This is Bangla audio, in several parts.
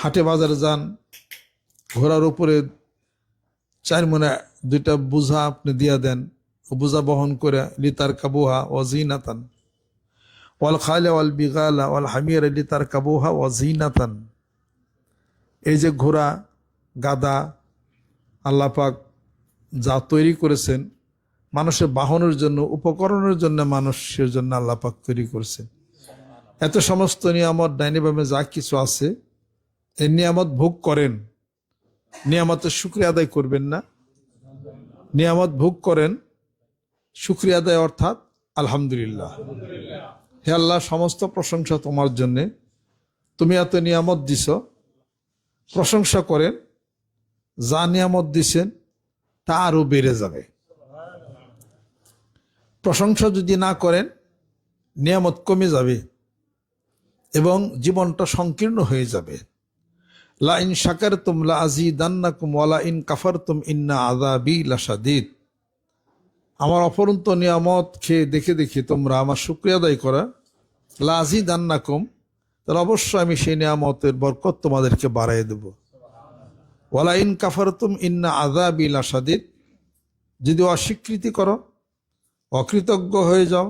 হাটে বাজারে যান, ঘোড়ার উপরে চার মনে দুইটা বোঝা আপনি দিয়া দেন, ও বোঝা বহন করে লিতার কাবুহা ও জিনাতান। ওয়াল খালে ওয়াল বিগালা ওয়াল হামিয়ার লিতার কাবুহা ও জিনাতান। এই যে ঘোড়া, গাদা আল্লাপাক যা তৈরি করেছেন, মানুষের বাহনের জন্য, উপকরণের জন্য মানুষের জন্য আল্লাপাক তৈরি করেছেন। এত সমস্ত নিয়ামত ডাইনি বামে যা কিছু আছে এই নিয়ামত ভোগ করেন। নিয়ামতের শুক্রিয়া আদায় করবেন না। নিয়ামত ভোগ করেন। শুক্রিয়া আদায় অর্থাৎ আলহামদুলিল্লাহ। হে আল্লাহ, সমস্ত প্রশংসা তোমার জন্যে। তুমি এত নিয়ামত দিছ। প্রশংসা করেন। যা নিয়ামত দিছেন, তা আরও বেড়ে যাবে। প্রশংসা যদি না করেন, নিয়ামত কমে যাবে এবং জীবনটা সংকীর্ণ হয়ে যাবে। লা ইন শাকার তুম লা আজি দান্নাকুম ওয়ালা ইন কাফার তুম ইন্না আদাবি লাসাদিদ আমার অপরন্ত নিয়ামত খেয়ে দেখে দেখে তোমরা আমার শুক্রিয়া আদায় করা। লা আজি দান্নাকুম তাহলে অবশ্যই আমি সেই নিয়ামতের বরকত তোমাদেরকে বাড়াই দেব। ওয়ালা ইন কাফার তুম ইন্না আদাবি লাসাদিদ যদি অস্বীকৃতি করো, অকৃতজ্ঞ হয়ে যাও,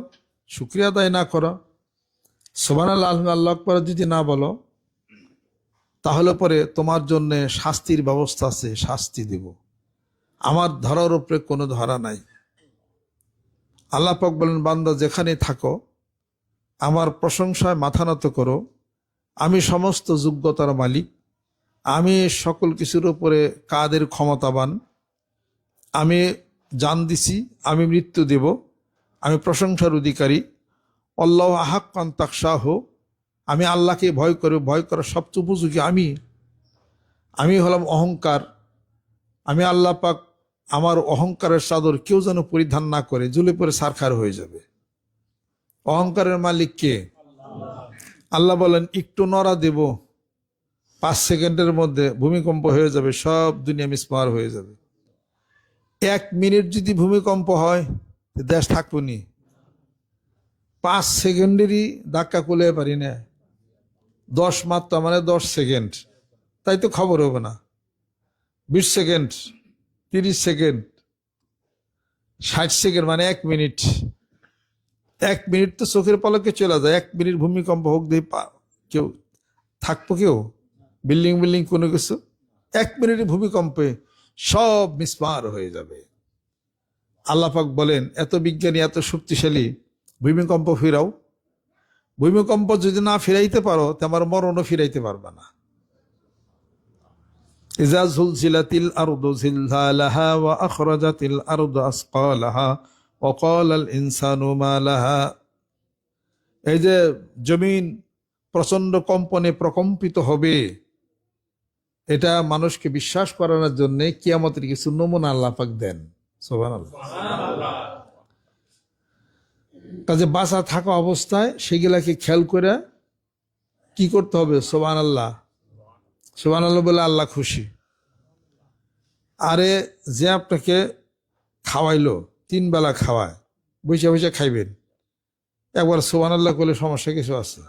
শুক্রিয়া আদায় না করো। সোবান আল্লাহ আল্লাহ যদি না বলো তাহলে পরে তোমার জন্য শাস্তির ব্যবস্থা আছে, শাস্তি দেব। আমার ধরার উপরে কোনো ধরা নাই। আল্লাহ পাক বলেন, বান্দা যেখানে থাকো, আমার প্রশংসায় মাথা নত করো। আমি সমস্ত যোগ্যতার মালিক। আমি সকল কিছুর উপরে কাদের ক্ষমতাবান? আমি জান দিছি, আমি মৃত্যু দেব। আমি প্রশংসার অধিকারী। আল্লাহ আহাক্কান তাকশাহ। আমি আল্লাহকে ভয় করে, ভয় করার সবচেয়ে উপযোগী আমি। আমি হলাম অহংকার। আমি আল্লাহ পাক আমার অহংকারের চাদর কেউ যেন পরিধান না করে জুলে পরে সারখার হয়ে যাবে। অহংকারের মালিক কে? আল্লাহ বলেন, একটু নড়া দেব, পাঁচ সেকেন্ডের মধ্যে ভূমিকম্প হয়ে যাবে, সব দুনিয়া মিসমার হয়ে যাবে। এক মিনিট যদি ভূমিকম্প হয়, দেশ থাকব পাঁচ সেকেন্ডেরই ধাক্কা কুলে পারি না। দশ মাত্রা মানে দশ সেকেন্ড। তাই তো খবর হবে না। বিশ সেকেন্ড, তিরিশ সেকেন্ড, ষাট সেকেন্ড মানে এক মিনিট। এক মিনিট তো চোখের পলকে চলে যায়। এক মিনিট ভূমিকম্প হোক, দিয়ে কেউ থাকব কেউ? বিল্ডিং বিল্ডিং কোনো কিছু? এক মিনিটের ভূমিকম্পে সব মিসমার হয়ে যাবে। আল্লাপাক বলেন, এত বিজ্ঞানী, এত শক্তিশালী, ভূমিকম্প ফিরাও। ভূমিকম্প যদি না ফিরাইতে পারো, তো আমার মরণও ফিরাইতে পারবে না। এই যে জমিন প্রচণ্ড কম্পনে প্রকম্পিত হবে, এটা মানুষকে বিশ্বাস করানোর জন্য কিয়ামতের কিছু নমুনা আল্লাহ পাক দেন। সুবহানাল্লাহ। কাজে বাঁচা থাকা অবস্থায় সেগুলাকে খেয়াল করে কি করতে হবে? সোবান আল্লাহ সোবান আল্লাহ বলে আল্লাহ খুশি। আরে যে আপনাকে খাওয়াইলো, তিন বেলা খাওয়ায়, বসে বসে খাইবেন। একবার সোবান আল্লাহ করলে সমস্যা কিছু আছে?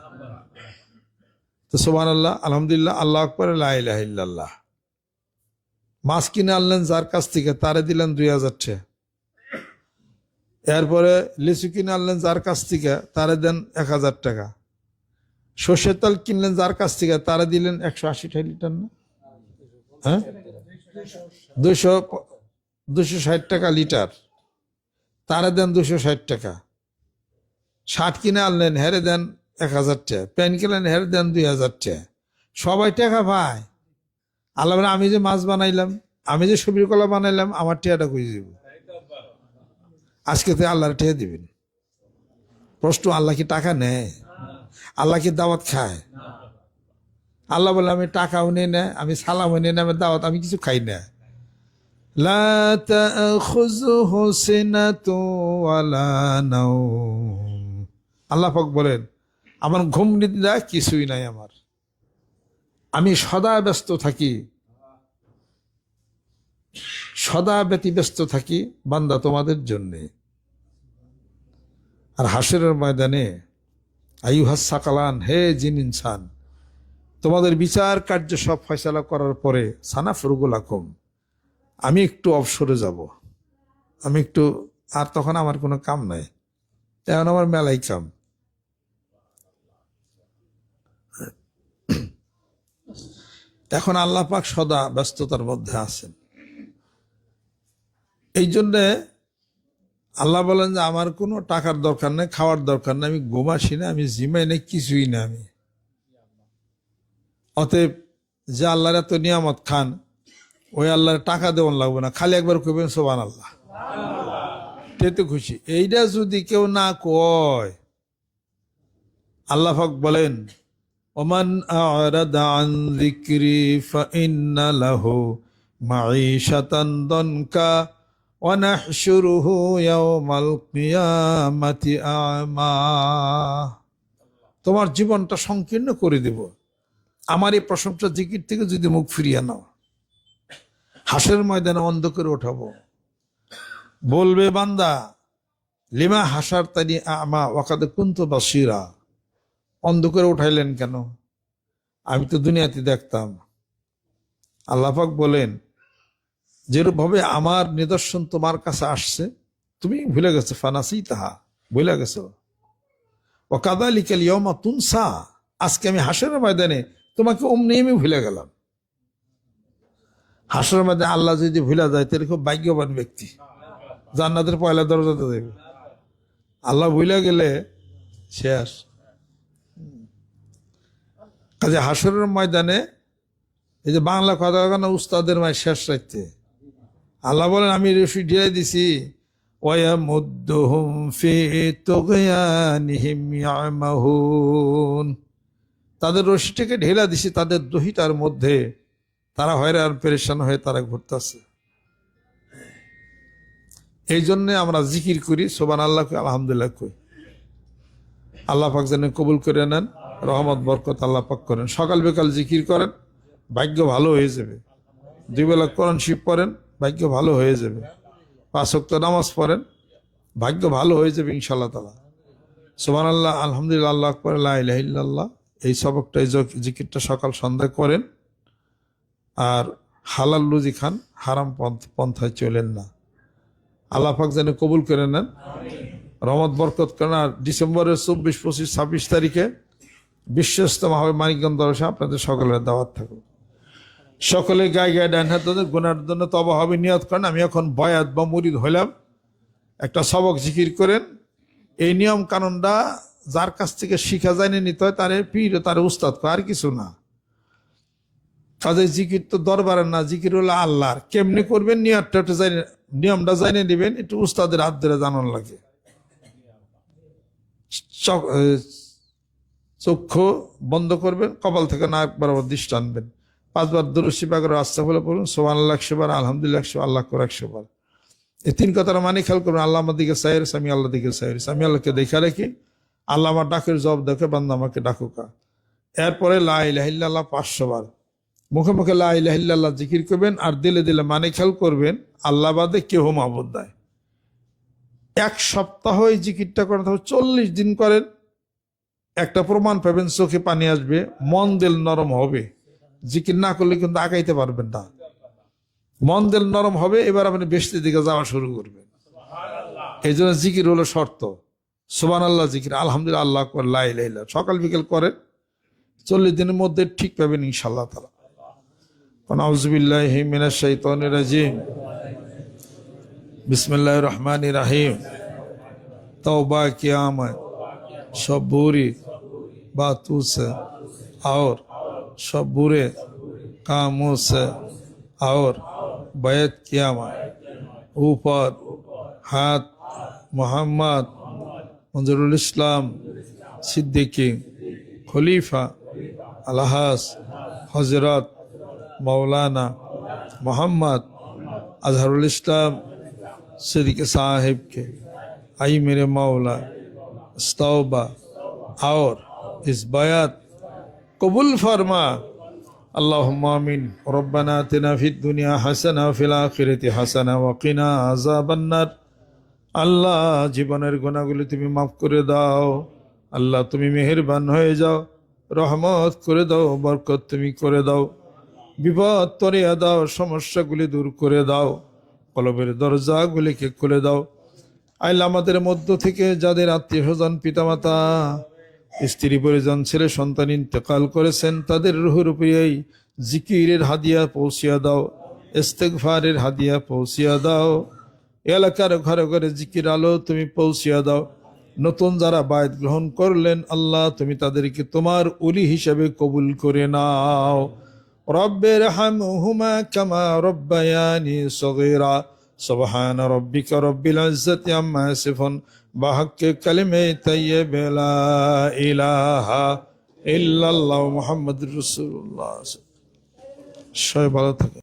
তো সোবান আল্লাহ আলহামদুলিল্লাহ, আল্লাহ আকবর লাহ মাছ কিনে আনলেন, যার কাছ থেকে, তারে দিলেন দুই হাজার টাকা। এরপরে লিচু কিনে আনলেন যার কাছ থেকে, তারে দেন এক হাজার টাকা। সর্ষের তেল কিনলেন যার কাছ থেকে, তারা দিলেন একশো আশি লিটার না? হ্যাঁ? দুশো দুশো ষাট টাকা লিটার। তারা দেন দুশো ষাট টাকা। ষাট কিনে আনলেন, হেরে দেন এক হাজার টাকা। প্যান্ট কিনলেন, হেরে দেন দুই হাজার টাকা। সবাই টাকা পায়। আল্লাহ আমি যে মাছ বানাইলাম, আমি যে সবজি কলা বানাইলাম, আমার টিয়াটা কই দিব আজকে তো আল্লাহর ঠেয়ে দিবেন। প্রশ্ন, আল্লাহ কি টাকা নেয়? আল্লাহ কি দাওয়াত খায়? আল্লাহ বলে, আমি টাকাও নেই না, আমি সালামও নেই না, আমি দাওয়াত, আমি কিছু খাই না। আল্লাহ পাক বলেন, আমার ঘুম নিদ্রা কিছুই নাই আমার। আমি সদা ব্যস্ত থাকি সদা ব্যতিব্যস্ত থাকি বান্দা তোমাদের জন্যে। আর হাসরের ময়দানে আইহাস সাকালান, হে জিন ইনসান, তোমাদের বিচার কার্য সব ফয়সালা করার পরে সানা ফরুগুল আকুম আমি একটু অবসরে যাব। আমি একটু, আর তখন আমার কোনো কাম নাই। এখন আমার মেলাই কাম। এখন আল্লাহ পাক সদা ব্যস্ততার মধ্যে আছেন। এই জন্যে আল্লাহ বলেন যে, আমার কোনো টাকার দরকার নেই, খাওয়ার দরকার নেই, আমি ঘুমাসি না, আমি জিমাই নেই, কিছুই না আমি। অতএব যে আল্লাহর এত নিয়ামত খান, ওই আল্লাহর টাকা দেওয়ান লাগবে না। খালি একবার কবেন সোবান আল্লাহ তো খুশি। এইটা যদি কেউ না কয় আল্লাহ পাক বলেন, ওমান আরাদা আন যিকরি ফাইন্না লাহু দনকা নাহশুরুহু ইয়াওমাল কিয়ামাতি আমা তোমার জীবনটা সংকীর্ণ করে দেব। আমার এই প্রশংসা জিকির থেকে যদি মুখ ফিরিয়ে নাও হাসের ময়দানে অন্ধ করে ওঠাবো। বলবে, বান্দা, লিমা হাসার তানি আমা ওয়াকাদে কুন্ত বাসিরা অন্ধ করে উঠাইলেন কেন? আমি তো দুনিয়াতে দেখতাম। আল্লাহাক বলেন যেরূপভাবে আমার নিদর্শন তোমার কাছে আসছে, তুমি ভুলে গেছো ফানাসি তাহা ভুলে গেছো। ও কাদা লিকেল ইয়মা তুনসা, আজকে আমি হাসের ময়দানে তোমাকে অমনি আমি ভুলে গেলাম। হাসের ময়দানে আল্লাহ যদি ভুলে যায়, তাহলে খুব ভাগ্যবান ব্যক্তি। জান্নাতের পয়লা দরজাতে দেবে। আল্লাহ ভুলে গেলে শেষ। কাজে হাসরের ময়দানে এই যে বাংলা কথা উস্তাদের মায় শেষ রাখতে আল্লাহ বলেন, আমি রশি ঢিলে দিছি। ইয়ামাহুন। তাদের রশিটাকে ঢেলা দিছি, তাদের দহিতার মধ্যে। তারা হয়রান, পেরেশান হয়ে তারা ঘুরতেছে। এই জন্যে আমরা জিকির করি সোবান আল্লাহ আলহামদুলিল্লাহ কই। আল্লাহ পাক যেন কবুল করে নেন, রহমত, বরকত আল্লাহ পাক করেন। সকাল বিকাল জিকির করেন, ভাগ্য ভালো হয়ে যাবে। দুই বেলা কোরআন শিব পড়েন ভাগ্য ভালো হয়ে যাবে। পাঁচ ওয়াক্ত নামাজ পড়েন, ভাগ্য ভালো হয়ে যাবে ইনশাল্লাহ তালা সোমান আল্লাহ আলহামদুলিল্লাহ আল্লাহ আল্লাহ এই সবকটা এই জিকিরটা সকাল সন্ধ্যা করেন, আর হালাল লুজি খান, হারাম পন্থ পন্থায় চলেন না। আল্লাহ পাক যেন কবুল করে নেন, রহমত, বরকত করেন। আর ডিসেম্বরের চব্বিশ, পঁচিশ, ছাব্বিশ তারিখে বিশ্বস্তম হবে মানিকগঞ্জ দরসা আপনাদের সকলের দাওয়াত থাকবে সকলে গায়ে গায়ে ডান হাত ধরে গুনার জন্য তবা হবে, নিয়ত করেন। আমি এখন বয়াত বা মুরিদ হইলাম। একটা সবক জিকির করেন। এই নিয়ম কানুনটা যার কাছ থেকে শিখা যায়নি নিতে হয়, তার পীর তার উস্তাদ আর কিছু না। কাজে জিকির তো দরবারের না, জিকির হলো আল্লাহর। কেমনি করবেন? নিয়তটা একটু জানি, নিয়মটা জানিয়ে নেবেন, একটু উস্তাদের হাত ধরে জানান লাগে। চক- চক্ষু বন্ধ করবেন, কপাল থেকে না নাক বরাবর দৃষ্টি আনবেন। পাঁচবার দরুশি বাগর আস্তা বলে পড়ুন সোমান আল্লাহ একশো বার আলহামদুলিল্লাহ একশো আল্লাহ করে একশো বার এই তিন কথাটা মানে খেয়াল করবেন আল্লাহ আমার দিকে সাইর আমি আল্লাহ দিকে সাইর আমি আল্লাহকে দেখা রেখি, আল্লাহ আমার ডাকের জবাব দেখে বান্দা আমাকে ডাকুকা। এরপরে লাহ পাঁচশো বার মুখে মুখে লাহ জিকির করবেন আর দিলে দিলে মানে খেয়াল করবেন, আল্লাহ বাদে কেহ মাহবুদ দেয় এক সপ্তাহ এই জিকিরটা করেন তাহলে চল্লিশ দিন করেন, একটা প্রমাণ পাবেন, চোখে পানি আসবে, মন দিল নরম হবে। জিকির না করলে কিন্তু আগাইতে পারবেন না। মন দিল নরম হবে, এবার আপনি বেশির দিকে যাওয়া শুরু করবেন। এই জন্য জিকির হলো শর্ত। সুবান আল্লাহ জিকির, আলহামদুলিল্লাহ আল্লাহ লাইলা সকাল বিকেল করেন, চল্লিশ দিনের মধ্যে ঠিক পাবেন ইনশাল্লাহ তারা নাউজবিল্লাহ মিনা শৈতন রাজিম। বিসমুল্লাহ রহমান রাহিম। सब बुरे कामों से और बैत क़यामत ऊपर हाथ मोहम्मद मंजरुल इस्लाम सिद्दीकी खलीफा अलहास हजरत मौलाना मोहम्मद अजहरुल इस्लाम सिद्दीक साहिब के आई मेरे मौला तौबा और इस बयात কবুল ফরমা। আল্লাহ মামিন রব্বানা آتنا দুনিয়া হাসানা حسنة وفي الآخرة حسنة وقنا عذاب আল্লাহ, জীবনের গুণাগুলি তুমি মাফ করে দাও। আল্লাহ, তুমি মেহেরবান হয়ে যাও। রহমত করে দাও, বরকত তুমি করে দাও। বিপদ তরিয়া দাও, সমস্যাগুলি দূর করে দাও। কলবের দরজাগুলিকে খুলে দাও। আইল আমাদের মধ্য থেকে যাদের আত্মীয় স্বজন পিতামাতা স্ত্রী পরিজন, ছেলে সন্তান ইন্তেকাল করেছেন, তাদের রুহুর উপরেই জিকিরের হাদিয়া পৌঁছিয়া দাও, ইস্তেগফারের হাদিয়া পৌঁছিয়া দাও। এলাকার ঘরে ঘরে জিকির আলো তুমি পৌঁছিয়া দাও। নতুন যারা বায়ত গ্রহণ করলেন, আল্লাহ তুমি তাদেরকে তোমার উলি হিসাবে কবুল করে নাও। রব্বের হামহুমা কামা রব্বায়ানি সগীরা। সুবহান রব্বিকা রব্বিল আম্মা বাহাক্কে কালিমে তাইয়্যিবে লা ইলাহা ইল্লাল্লাহু মুহাম্মাদুর রাসূলুল্লাহ। সবাই ভালো থাকে